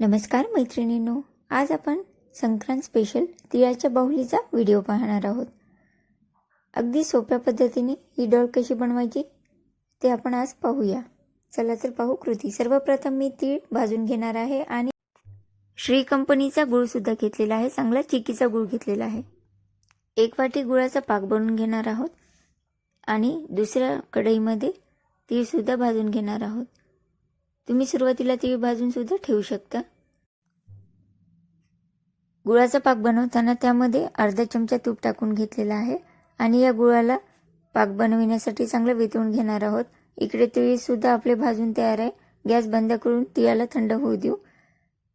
नमस्कार मैत्रिणींनो आज आपण संक्रांत स्पेशल तिळाच्या बाहुलीचा व्हिडिओ पाहणार आहोत. अगदी सोप्या पद्धतीने ही डॉल कशी बनवायची ते आपण आज पाहूया. चला तर पाहू कृती. सर्वप्रथम मी तीळ भाजून घेणार आहे आणि श्री कंपनीचा गुळसुद्धा घेतलेला आहे. चांगला चिकीचा गुळ घेतलेला आहे. एक वाटी गुळाचा पाक बनवून घेणार आहोत आणि दुसऱ्या कढईमध्ये तीळसुद्धा भाजून घेणार आहोत. तुम्ही सुरुवातीला ती भाजून सुद्धा ठेवू शकता. गुळाचा पाक बनवताना त्यामध्ये अर्धा चमचा तूप टाकून घेतलेला आहे आणि या गुळाला पाक बनविण्यासाठी चांगलं वितळून घेणार आहोत. इकडे तिळी सुद्धा आपले भाजून तयार आहे. गॅस बंद करून तिळाला थंड होऊ देऊ.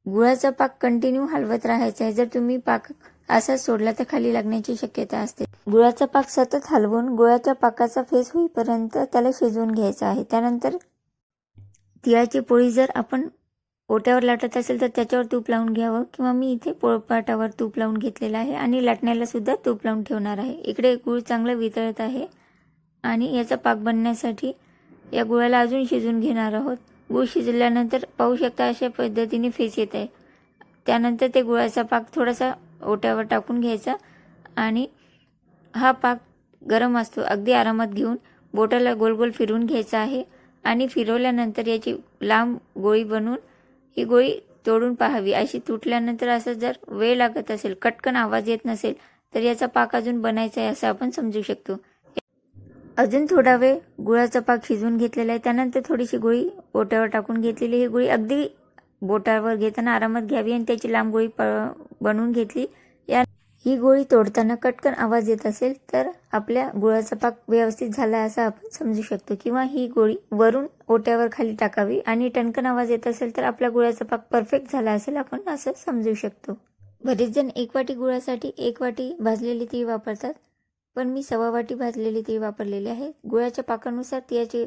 गुळाचा पाक कंटिन्यू हलवत राहायचा आहे. जर तुम्ही पाक असा सोडला तर खाली लागण्याची शक्यता असते. गुळाचा पाक सतत हलवून गुळाच्या पाकाचा फेस होईपर्यंत त्याला शिजवून घ्यायचा आहे. त्यानंतर तिळाची पोळी जर आपण ओट्यावर लाटत असेल तर त्याच्यावर तूप लावून घ्यावं किंवा मी इथे पोळपाटावर तूप लावून घेतलेलं आहे आणि लाटण्याला सुद्धा तूप लावून ठेवणार आहे. इकडे गूळ चांगलं वितळत आहे आणि याचा पाक बनण्यासाठी या गुळाला अजून शिजून घेणार आहोत. गूळ शिजल्यानंतर पाहू शकता अशा पद्धतीने फेस येत आहे. त्यानंतर ते गुळाचा पाक थोडासा ओट्यावर टाकून घ्यायचा आणि हा पाक गरम असतो. अगदी आरामात घेऊन बोटाला गोल गोल फिरवून घ्यायचा आहे. आणि फिरवल्यानंतर याची लांब गोळी बनवून ही गोळी तोडून पाहावी. अशी तुटल्यानंतर असं जर वेळ लागत असेल कटकन आवाज येत नसेल तर याचा पाक अजून बनायचा आहे असं आपण समजू शकतो. अजून थोडा वेळ गुळाचा पाक शिजवून घेतलेला आहे. त्यानंतर थोडीशी गोळी ओट्यावर टाकून घेतलेली ही गोळी अगदी बोटावर घेताना आरामात घ्यावी आणि त्याची लांब गोळी प बनवून घेतली. या ही गोळी तोडताना कटकन आवाज येत असेल तर आपल्या गुळाचा पाक व्यवस्थित झाला असं आपण समजू शकतो. किंवा ही गोळी वरून ओट्यावर खाली टाकावी आणि टणकन आवाज येत असेल तर आपला गुळाचा पाक परफेक्ट झाला असेल आपण असं समजू शकतो. बरेच जण एक वाटी गुळासाठी एक वाटी भाजलेली तीळ वापरतात पण मी सव्वा वाटी भाजलेली तीळ वापरलेली आहे. गुळाच्या पाकानुसार तिळाचे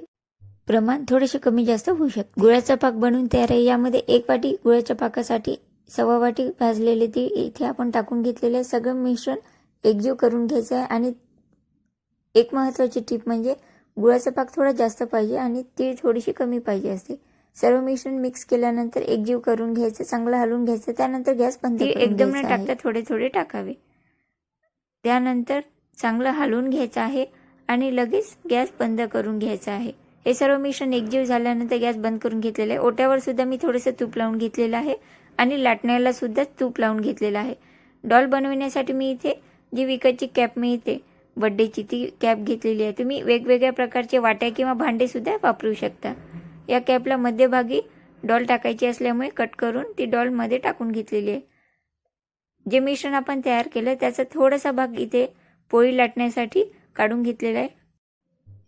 प्रमाण थोडेसे कमी जास्त होऊ शकते. गुळाचा पाक बनवून तयार आहे यामध्ये एक वाटी गुळाच्या पाकासाठी सव्वा वाटी भाजलेले तीळ इथे आपण टाकून घेतलेले आहे. सगळं मिश्रण एकजीव करून घ्यायचं आहे. आणि एक महत्त्वाची टीप म्हणजे गुळाचा पाक थोडा जास्त पाहिजे आणि तीळ थोडीशी कमी पाहिजे असते. सर्व मिश्रण मिक्स केल्यानंतर एकजीव करून घ्यायचं चांगलं हलवून घ्यायचं. त्यानंतर गॅस बंद एकदम न. टाकता थोडे थोडे टाकावे. त्यानंतर चांगलं हलवून घ्यायचं आहे आणि लगेच गॅस बंद करून घ्यायचा आहे. हे सर्व मिश्रण एकजीव झाल्यानंतर गॅस बंद करून घेतलेलं आहे. ओट्यावर सुद्धा मी थोडंसं तूप लावून घेतलेलं आहे. आणि लाटण्याला सुद्धा तूप लावून घेतलेलं आहे. डॉल बनवण्यासाठी मी इथे जी विकतची कॅप मिळते बड्डेची ती कॅप घेतलेली आहे. तुम्ही वेगवेगळ्या प्रकारचे वाट्या किंवा भांडे सुद्धा वापरू शकता. या कॅपला मध्यभागी डॉल टाकायची असल्यामुळे कट करून ती डॉलमध्ये टाकून घेतलेली आहे. जे मिश्रण आपण तयार केलं त्याचा थोडासा भाग इथे पोळी लाटण्यासाठी काढून घेतलेला आहे.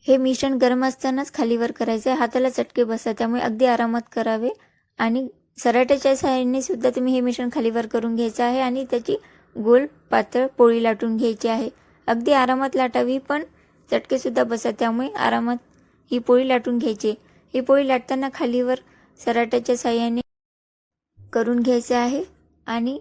हे मिश्रण गरम असतानाच खालीवर करायचं आहे. हाताला चटके बसा त्यामुळे अगदी आरामात करावे आणि सराट्याच्या साहाय्याने सुद्धा तुम्ही हे मिश्रण खालीवर करून घ्यायचं आहे आणि त्याची गोल पातळ पोळी लाटून घ्यायची आहे. अगदी आरामात लाटावी पण चटकेसुद्धा बसा त्यामुळे आरामात ही पोळी लाटून घ्यायची. ही पोळी लाटताना खालीवर सराट्याच्या सहाय्याने करून घ्यायचं आहे आणि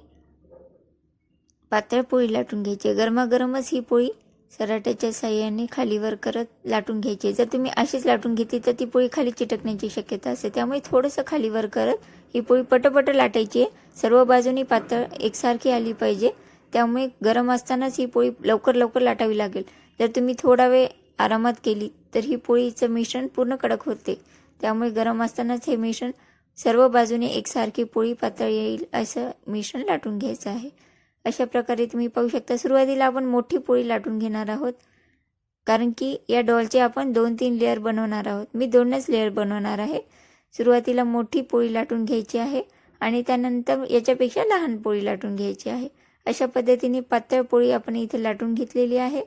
पातळ पोळी लाटून घ्यायची गरमागरमच ही पोळी सराट्याच्या साह्याने खालीवर करत लाटून घ्यायची. जर तुम्ही अशीच लाटून घेतली तर ती पोळी खाली चिटकण्याची शक्यता असते. त्यामुळे थोडंसं खालीवर करत ही पोळी पटपट लाटायची. आहे सर्व बाजूनी पातळ एकसारखी आली पाहिजे. त्यामुळे गरम असतानाच ही पोळी लवकर लवकर लाटावी लागेल. जर तुम्ही थोडा वेळ आरामात केली तर ही पोळीचं मिश्रण पूर्ण कडक होते. त्यामुळे गरम असतानाच हे मिश्रण सर्व बाजूने एकसारखी पोळी पातळ येईल असं मिश्रण लाटून घ्यायचं आहे. अशा प्रकारे तुम्ही पाहू शकता. सुरुवातीला आपण मोठी पोळी लाटून घेणार आहोत. कारण की या डॉलचे आपण दोन तीन लेअर बनवणार आहोत. मी दोनच लेअर बनवणार आहे. सुरुवातीला मोठी पोळी लाटून घ्यायची आहे आणि त्यानंतर याच्यापेक्षा लहान पोळी लाटून घ्यायची आहे. अशा पद्धतीने पातळ पोळी आपण इथे लाटून घेतलेली आहे.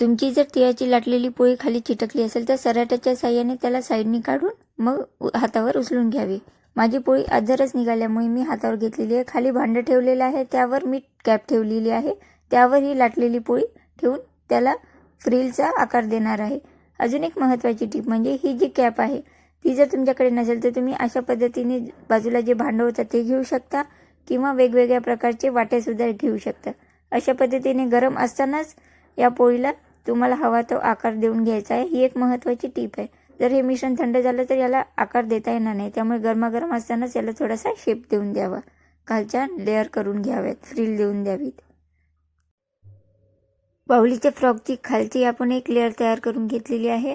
तुमची जर तिळाची लाटलेली पोळी खाली चिटकली असेल तर सराट्याच्या साह्याने त्याला साईडनी काढून मग हातावर उचलून घ्यावी. माझी पोळी अधरच निघाल्यामुळे मी हातावर घेतलेली आहे. खाली भांडं ठेवलेलं आहे. त्यावर मी कॅप ठेवलेली आहे. त्यावर ही लाटलेली पोळी ठेवून त्याला फ्रिलचा आकार देणार आहे. अजून एक महत्त्वाची टीप म्हणजे ही जी कॅप आहे ती जर तुमच्याकडे नसेल तर तुम्ही अशा पद्धतीने बाजूला जे भांडं होतं ते घेऊ शकता किंवा वेगवेगळ्या प्रकारचे वाट्यासुद्धा घेऊ शकता. अशा पद्धतीने गरम असतानाच या पोळीला तुम्हाला हवा तो आकार देऊन घ्यायचा आहे. ही एक महत्त्वाची टीप आहे. जर हे मिश्रण थंड झालं तर याला आकार देता येणार नाही. त्यामुळे गरमागरम असतानाच याला थोडासा शेप देऊन द्यावा. खालच्या लेअर करून घ्याव्यात. फ्रील देऊन द्यावीत. बाहुलीच्या फ्रॉकची खालची आपण एक लेअर तयार करून घेतलेली आहे.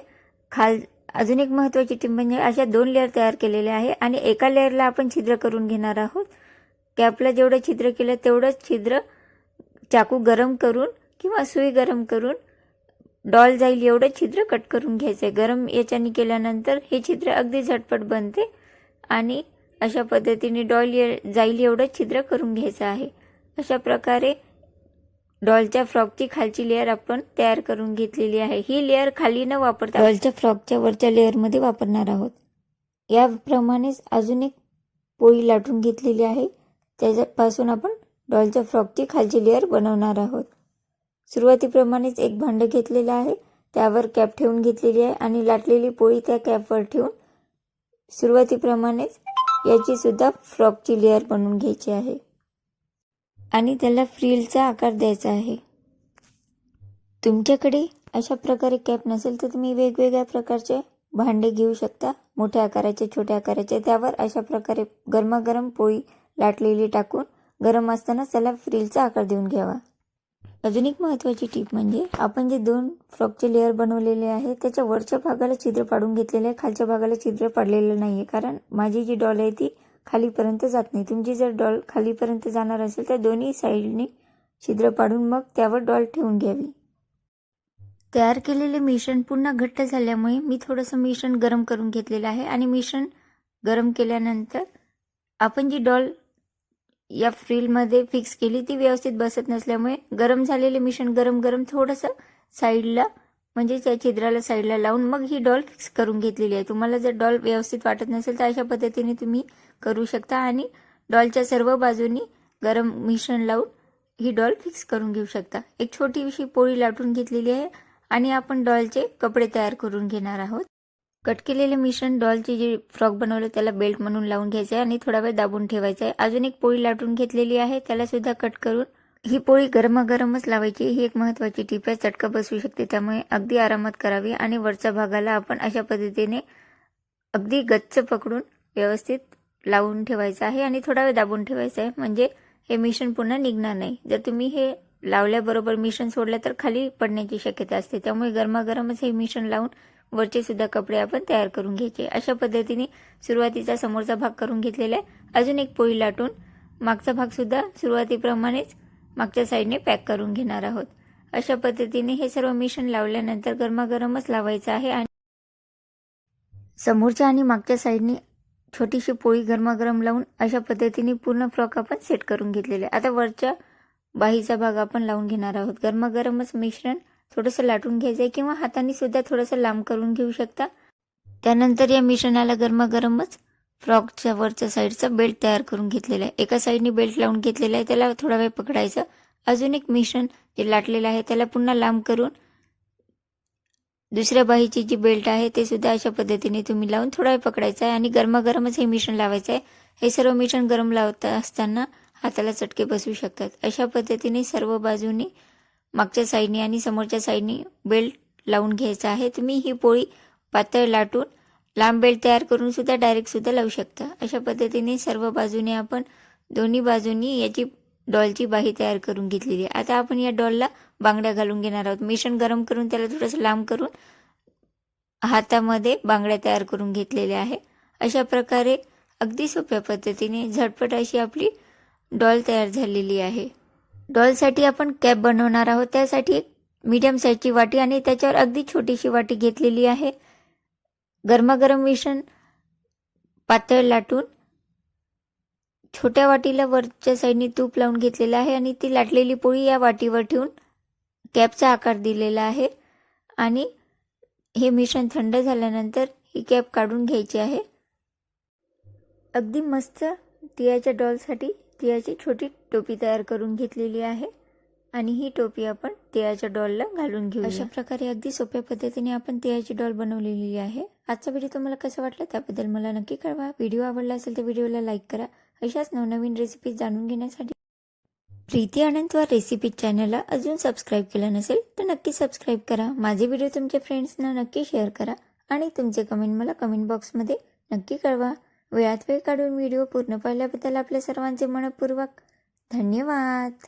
खाल अजून एक महत्त्वाची टीप म्हणजे अशा दोन लेअर तयार केलेल्या आहे आणि एका लेअरला आपण छिद्र करून घेणार आहोत. कॅपला जेवढं छिद्र केलं तेवढंच छिद्र चाकू गरम करून किंवा सुई गरम करून डॉल जाईल एवढं छिद्र कट करून घ्यायचं आहे गरम याच्याने केल्यानंतर हे छिद्र अगदी झटपट बनते आणि अशा पद्धतीने डॉल ये जाईल एवढं छिद्र करून घ्यायचं आहे. अशा प्रकारे डॉलच्या फ्रॉकची खालची लेअर आपण तयार करून घेतलेली आहे. ही लेअर खाली न वापरता डॉलच्या फ्रॉकच्या वरच्या लेअरमध्ये वापरणार आहोत. याप्रमाणेच अजून एक पोळी लाटून घेतलेली आहे. त्याच्यापासून आपण डॉलच्या फ्रॉकची खालची लेअर बनवणार आहोत. सुरुवातीप्रमाणेच एक भांडं घेतलेलं आहे. त्यावर कॅप ठेवून घेतलेली आहे आणि लाटलेली पोळी त्या कॅपवर ठेवून सुरुवातीप्रमाणेच याची सुद्धा फ्रॉकची लेअर बनवून घ्यायची आहे. आणि त्याला फ्रिलचा आकार द्यायचा आहे. तुमच्याकडे अशा प्रकारे कॅप नसेल तर तुम्ही वेगवेगळ्या प्रकारचे भांडे घेऊ शकता. मोठ्या आकाराचे छोट्या आकाराचे. त्यावर अशा प्रकारे गरमागरम पोळी लाटलेली टाकून गरम असतानाच त्याला फ्रिलचा आकार देऊन घ्यावा. अजून एक महत्त्वाची टीप म्हणजे आपण जे दोन फ्रॉकचे लेअर बनवलेले आहे त्याच्या वरच्या भागाला छिद्र पाडून घेतलेले आहे खालच्या भागाला छिद्र पाडलेलं नाही आहे कारण माझी जी डॉल आहे ती खालीपर्यंत जात नाही. तुमची जर डॉल खालीपर्यंत जाणार असेल तर दोन्ही साईडने छिद्र पाडून मग त्यावर डॉल ठेवून घ्यावी. तयार केलेले मिश्रण पुन्हा घट्ट झाल्यामुळे मी थोडंसं मिश्रण गरम करून घेतलेलं आहे. आणि मिश्रण गरम केल्यानंतर आपण जी डॉल या फ्रीलमध्ये फिक्स केली ती व्यवस्थित बसत नसल्यामुळे गरम झालेले मिश्रण गरम गरम थोडंसं साईडला म्हणजे त्या छिद्राला साईडला लावून मग ही डॉल फिक्स करून घेतलेली आहे. तुम्हाला जर डॉल व्यवस्थित वाटत नसेल तर अशा पद्धतीने तुम्ही करू शकता आणि डॉलच्या सर्व बाजूनी गरम मिश्रण लावून ही डॉल फिक्स करून घेऊ शकता. एक छोटीशी पोळी लाटून घेतलेली आहे आणि आपण डॉलचे कपडे तयार करून घेणार आहोत. कट केलेले मिश्रण डॉलचे जे फ्रॉक बनवलं त्याला बेल्ट म्हणून लावून घ्यायचं आहे आणि थोडा वेळ दाबून ठेवायचं आहे अजून एक पोळी लाटून घेतलेली आहे त्याला सुद्धा कट करून. ही पोळी गरमागरमच लावायची ही एक महत्त्वाची टीप आहे चटका बसू शकते त्यामुळे अगदी आरामात करावी आणि वरच्या भागाला आपण अशा पद्धतीने अगदी गच्च पकडून व्यवस्थित लावून ठेवायचं आहे आणि थोडा वेळ दाबून ठेवायचं आहे. म्हणजे हे मिश्रण पुन्हा निघणार नाही. जर तुम्ही हे लावल्याबरोबर मिश्रण सोडलं तर खाली पडण्याची शक्यता असते. त्यामुळे गरमागरमच हे मिश्रण लावून वरचे सुद्धा कपडे आपण तयार करून घ्यायचे. अशा पद्धतीने सुरुवातीचा समोरचा भाग करून घेतलेला आहे. अजून एक पोळी लाटून मागचा भागसुद्धा सुरुवातीप्रमाणेच मागच्या साईडने पॅक करून घेणार आहोत. अशा पद्धतीने हे सर्व मिश्रण लावल्यानंतर गरमागरमच लावायचं आहे आणि समोरच्या आणि मागच्या साईडने छोटीशी पोळी गरमागरम लावून अशा पद्धतीने पूर्ण फ्रॉक आपण सेट करून घेतलेले आहे. आता वरच्या बाहीचा भाग आपण लावून घेणार आहोत. गरमागरमच मिश्रण थोडंसं लाटून घ्यायचं आहे किंवा हाताने सुद्धा थोडंसं लांब करून घेऊ शकता. त्यानंतर या मिश्रणाला गरमागरमच फ्रॉकच्या वरच्या साईडचा बेल्ट तयार करून घेतलेला आहे. एका साईडने बेल्ट लावून घेतलेला आहे. त्याला थोडा वेळ पकडायचं. अजून एक मिश्रण जे लाटलेलं आहे त्याला पुन्हा लांब करून दुसऱ्या बाहीची जी बेल्ट आहे ते सुद्धा अशा पद्धतीने तुम्ही लावून थोडा वेळ पकडायचं आहे आणि गरमागरमच हे मिश्रण लावायचं आहे. हे सर्व मिश्रण गरम लावत असताना हाताला चटके बसू शकतात. अशा पद्धतीने सर्व बाजूनी मागच्या साईडने आणि समोरच्या साईडने बेल्ट लावून घ्यायचा आहे. तुम्ही ही पोळी पातळ लाटून लांब बेल्ट तयार करून सुद्धा डायरेक्ट सुद्धा लावू शकता. अशा पद्धतीने सर्व बाजूने आपण दोन्ही बाजूनी याची डॉलची बाही तयार करून घेतलेली आहे. आता आपण या डॉलला बांगड्या घालून घेणार आहोत. मिश्रण गरम करून त्याला थोडंसं लांब करून हातामध्ये बांगड्या तयार करून घेतलेल्या आहे. अशा प्रकारे अगदी सोप्या पद्धतीने झटपट अशी आपली डॉल तयार झालेली आहे. डॉलसाठी आपण कॅप बनवणार आहोत. त्यासाठी एक मीडियम साईजची वाटी आणि त्याच्यावर अगदी छोटीशी वाटी घेतलेली आहे. गरमागरम मिश्रण पातळ लाटून छोट्या वाटीला वरच्या साईडने तूप लावून घेतलेलं आहे आणि ती लाटलेली पोळी या वाटीवर ठेवून कॅपचा आकार दिलेला आहे. आणि हे मिश्रण थंड झाल्यानंतर ही कॅप काढून घ्यायची आहे. अगदी मस्त तिळाच्या डॉलसाठी तिळाची छोटी टोपी तयार करून घेतलेली आहे. आणि ही टोपी आपण तिळाच्या डॉलला घालून घेऊ अशा प्रकारे अगदी सोप्या पद्धतीने आपण तिळाची डॉल बनवलेली आहे. आजचा व्हिडिओ तुम्हाला कसा वाटला त्याबद्दल मला नक्की कळवा. व्हिडिओ आवडला असेल तर व्हिडिओला लाईक करा. अशाच नवनवीन रेसिपी जाणून घेण्यासाठी प्रीती आनंदवार रेसिपी चॅनलला अजून सबस्क्राईब केलं नसेल तर नक्की सबस्क्राईब करा. माझे व्हिडिओ तुमच्या फ्रेंड्सना नक्की शेअर करा आणि तुमचे कमेंट मला कमेंट बॉक्समध्ये नक्की कळवा. वेळात वेळ काढून व्हिडिओ पूर्ण पाहिल्याबद्दल आपल्या सर्वांचे मनपूर्वक धन्यवाद.